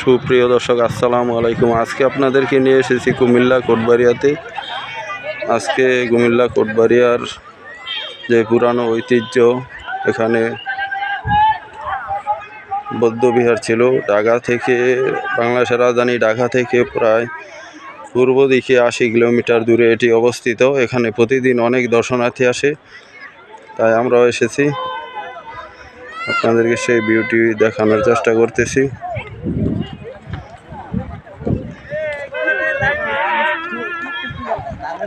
সুপ্রিয় দর্শক, আসসালামু আলাইকুম। আজকে আপনাদেরকে নিয়ে এসেছি কুমিল্লা কোটবাড়িয়াতে। আজকে কুমিল্লা কোটবাড়িয়ার যে পুরানো ঐতিহ্য, এখানে বৌদ্ধবিহার ছিল। ঢাকা থেকে বাংলাদেশের রাজধানী ঢাকা থেকে প্রায় পূর্ব দিকে আশি কিলোমিটার দূরে এটি অবস্থিত। এখানে প্রতিদিন অনেক দর্শনার্থী আসে, তাই আমরাও এসেছি। আপনাদেরকে সেই বিউটি দেখানোর চেষ্টা করতেছি। ভালো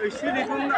有新立功的